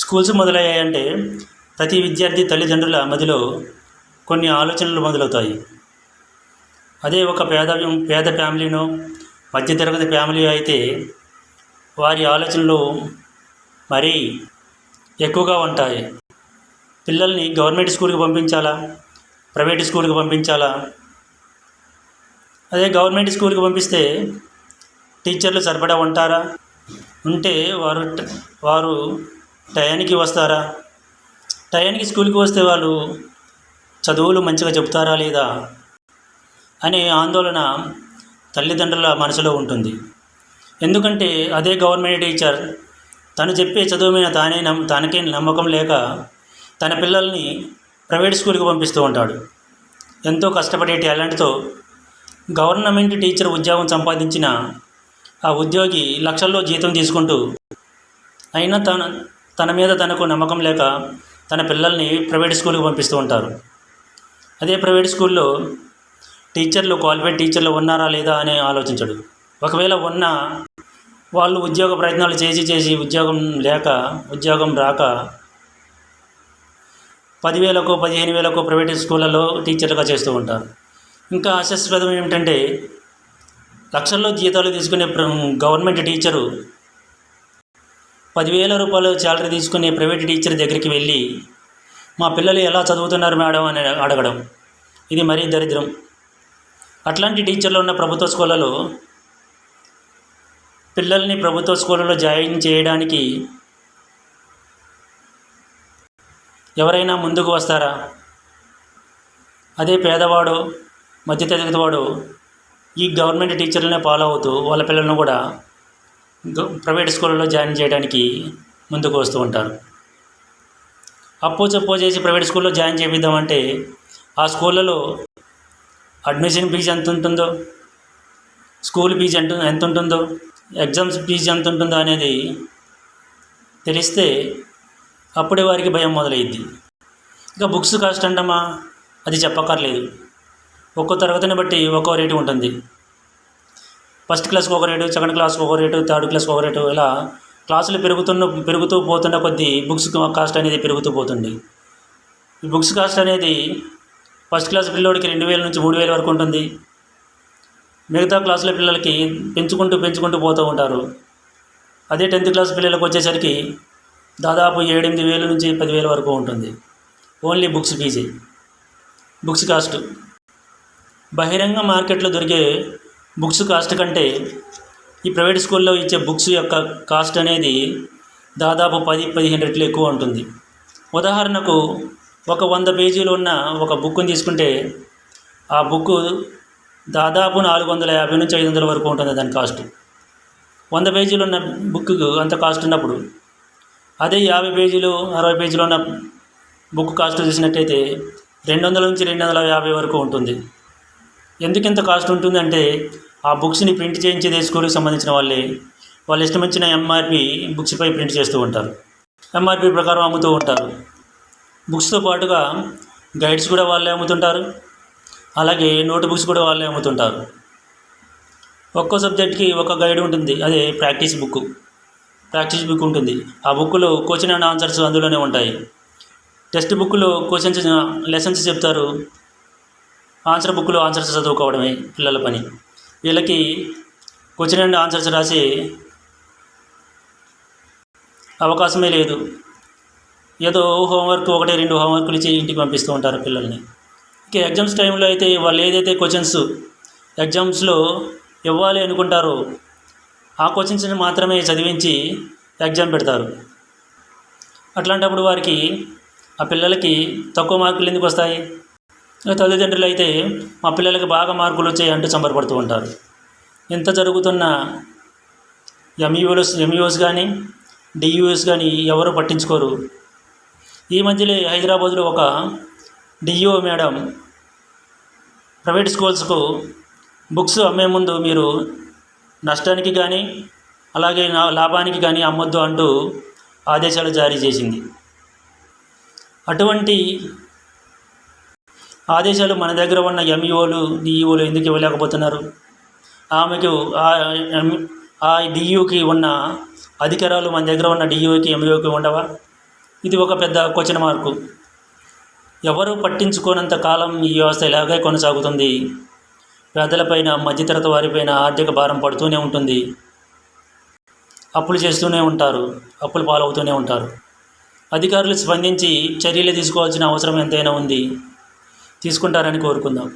Schools మొదలయ్యాయంటే ప్రతి విద్యార్థి తల్లిదండ్రుల మదిలో కొన్ని ఆలోచనలు మొదలవుతాయి. అదే ఒక పేద పేద ఫ్యామిలీనో మధ్యతరగతి ఫ్యామిలీ అయితే వారి ఆలోచనలు మరీ ఎక్కువగా ఉంటాయి. పిల్లల్ని గవర్నమెంట్ స్కూల్కి పంపించాలా? ప్రైవేట్ స్కూల్కి పంపించాలా? అదే గవర్నమెంట్ స్కూల్కి పంపిస్తే టీచర్లు సరిపడా ఉంటారా? ఉంటే వారు వారు టయానికి వస్తారా? టయానికి స్కూల్కి వస్తే వాళ్ళు చదువులు మంచిగా చెప్తారా లేదా? అనే ఆందోళన తల్లిదండ్రుల మనసులో ఉంటుంది. ఎందుకంటే అదే గవర్నమెంట్ టీచర్ తను చెప్పే చదువు మీద తానే నమ్ తనకే నమ్మకం లేక తన పిల్లల్ని ప్రైవేట్ స్కూల్కి పంపిస్తూ ఉంటాడు. ఎంతో కష్టపడే టాలెంట్తో గవర్నమెంట్ టీచర్ ఉద్యోగం సంపాదించిన ఆ ఉద్యోగి లక్షల్లో జీతం తీసుకుంటూ అయినా తన తన మీద తనకు నమ్మకం లేక తన పిల్లల్ని ప్రైవేట్ స్కూల్కి పంపిస్తూ ఉంటారు. అదే ప్రైవేట్ స్కూల్లో టీచర్లు క్వాలిఫైడ్ టీచర్లు ఉన్నారా లేదా అని ఆలోచించడు. ఒకవేళ ఉన్నా వాళ్ళు ఉద్యోగ ప్రయత్నాలు చేసి చేసి ఉద్యోగం లేక ఉద్యోగం రాక పదివేలకు పదిహేను వేలకు ప్రైవేట్ స్కూళ్ళలో టీచర్లుగా చేస్తూ ఉంటారు. ఇంకా ఆశాస్పదం ఏమిటంటే లక్షల్లో జీతాలు తీసుకునే గవర్నమెంట్ టీచరు పదివేల రూపాయలు శాలరీ తీసుకుని ప్రైవేట్ టీచర్ దగ్గరికి వెళ్ళి మా పిల్లలు ఎలా చదువుతున్నారు మేడం? అని అడగడం. ఇది మరీ దరిద్రం. అట్లాంటి టీచర్లు ఉన్న ప్రభుత్వ స్కూళ్ళలో పిల్లల్ని ప్రభుత్వ స్కూళ్ళలో జాయిన్ చేయడానికి ఎవరైనా ముందుకు వస్తారా? అదే పేదవాడు మధ్యతరగతి వాడు ఈ గవర్నమెంట్ టీచర్లనే ఫాలో అవుతూ వాళ్ళ పిల్లలను కూడా ప్రైవేట్ స్కూళ్ళలో జాయిన్ చేయడానికి ముందుకు వస్తూ ఉంటారు. అప్పో చెప్పో చేసి ప్రైవేట్ స్కూల్లో జాయిన్ చేపిద్దామంటే ఆ స్కూళ్ళలో అడ్మిషన్ ఫీజు ఎంత ఉంటుందో స్కూల్ ఫీజు ఎంత ఎంత ఉంటుందో ఎగ్జామ్స్ ఫీజు ఎంత ఉంటుందో అనేది తెలిస్తే అప్పుడే వారికి భయం మొదలైద్ది. ఇంకా బుక్స్ కాస్ట్ అంటమా? అది చెప్పక్కర్లేదు. ఒక్కో తరగతిని బట్టి ఒక్కో రేటు ఉంటుంది. ఫస్ట్ క్లాస్కి ఒక రేటు సెకండ్ క్లాస్కి ఒక రేటు థర్డ్ క్లాస్కి ఒక రేటు ఇలా క్లాసులు పెరుగుతున్న పెరుగుతూ పోతున్న కొద్దీ బుక్స్ కాస్ట్ అనేది పెరుగుతూ పోతుంది. ఈ బుక్స్ కాస్ట్ అనేది ఫస్ట్ క్లాస్ పిల్లోడికి రెండు వేల నుంచి మూడు వేల వరకు ఉంటుంది. మిగతా క్లాసుల పిల్లలకి పెంచుకుంటూ పెంచుకుంటూ పోతూ ఉంటారు. అదే టెన్త్ క్లాస్ పిల్లలకు వచ్చేసరికి దాదాపు ఏడెనిమిది వేల నుంచి పదివేల వరకు ఉంటుంది. Only books ఫీజే. Books cost. బహిరంగ మార్కెట్లో దొరికే బుక్స్ కాస్ట్ కంటే ఈ ప్రైవేట్ స్కూల్లో ఇచ్చే బుక్స్ యొక్క కాస్ట్ అనేది దాదాపు పది పదిహేను రెట్లు ఎక్కువ ఉంటుంది. ఉదాహరణకు ఒక వంద పేజీలు ఉన్న ఒక బుక్ని తీసుకుంటే ఆ బుక్ దాదాపు నాలుగు వందల యాభై నుంచి ఐదు వందల వరకు ఉంటుంది దాని కాస్ట్. వంద పేజీలు ఉన్న బుక్కు అంత కాస్ట్ ఉన్నప్పుడు అదే యాభై పేజీలు అరవై పేజీలు ఉన్న బుక్ కాస్ట్ చూసినట్టయితే రెండు వందల నుంచి రెండు వందల యాభై వరకు ఉంటుంది. ఎందుకు ఇంత కాస్ట్ ఉంటుందంటే ఆ బుక్స్ని ప్రింట్ చేయించేది స్కూల్కి సంబంధించిన వాళ్ళే. వాళ్ళు ఇష్టం వచ్చిన ఎంఆర్పి బుక్స్పై ప్రింట్ చేస్తూ ఉంటారు. ఎంఆర్పి ప్రకారం అమ్ముతూ ఉంటారు. బుక్స్తో పాటుగా గైడ్స్ కూడా వాళ్ళే అమ్ముతుంటారు. అలాగే నోట్ బుక్స్ కూడా వాళ్ళే అమ్ముతుంటారు. ఒక్కో సబ్జెక్ట్కి ఒక గైడ్ ఉంటుంది. అదే ప్రాక్టీస్ బుక్. ప్రాక్టీస్ బుక్ ఉంటుంది. ఆ బుక్లో క్వశ్చన్ అండ్ ఆన్సర్స్ అందులోనే ఉంటాయి. టెక్స్ట్ బుక్లో క్వశ్చన్స్ లెసన్స్ చెప్తారు. ఆన్సర్ బుక్లో ఆన్సర్స్ చదువుకోవడమే పిల్లల పని. వీళ్ళకి క్వశ్చన్ అండ్ ఆన్సర్స్ రాసే అవకాశమే లేదు. ఏదో హోంవర్క్ ఒకటి రెండు హోంవర్క్లు ఇచ్చి ఇంటికి పంపిస్తూ ఉంటారు పిల్లల్ని. ఇక ఎగ్జామ్స్ టైంలో అయితే వాళ్ళు ఏదైతే క్వశ్చన్స్ ఎగ్జామ్స్లో ఇవ్వాలి అనుకుంటారో ఆ క్వశ్చన్స్ని మాత్రమే చదివించి ఎగ్జామ్ పెడతారు. అట్లాంటప్పుడు వారికి ఆ పిల్లలకి తక్కువ మార్కులు ఎందుకు వస్తాయి? తల్లిదండ్రులు అయితే మా పిల్లలకి బాగా మార్కులు వచ్చాయి అంటూ సంబరపడుతూ ఉంటారు. ఇంత జరుగుతున్న ఎంఈఓస్ ఎంఈఓస్ కానీ డియూఎస్ కానీ ఎవరు పట్టించుకోరు. ఈ మధ్యలో హైదరాబాద్లో ఒక డిఈఓ మేడం ప్రైవేట్ స్కూల్స్కు బుక్స్ అమ్మే ముందు మీరు నష్టానికి కానీ అలాగే నా- లాభానికి కానీ అమ్మొద్దు అంటూ ఆదేశాలు జారీ చేసింది. అటువంటి ఆదేశాలు మన దగ్గర ఉన్న ఎంఈఓలు డిఈఓలు ఎందుకు ఇవ్వలేకపోతున్నారు? ఆమెకు ఆ ఆ డిఈఓకి ఉన్న అధికారాలు మన దగ్గర ఉన్న డిఈఓకి ఎంఈఓకి ఉండవా? ఇది ఒక పెద్ద క్వశ్చన్ మార్కు ఎవరు పట్టించుకోనంత కాలం ఈ వ్యవస్థ ఇలాగే కొనసాగుతుంది. పేదలపైన మధ్యతరగతి వారిపైన ఆర్థిక భారం పడుతూనే ఉంటుంది. అప్పులు చేస్తూనే ఉంటారు. అప్పులు పాలవుతూనే ఉంటారు. అధికారులు స్పందించి చర్యలు తీసుకోవాల్సిన అవసరం ఎంతైనా ఉంది. తీసుకుంటారని కోరుకుందాం.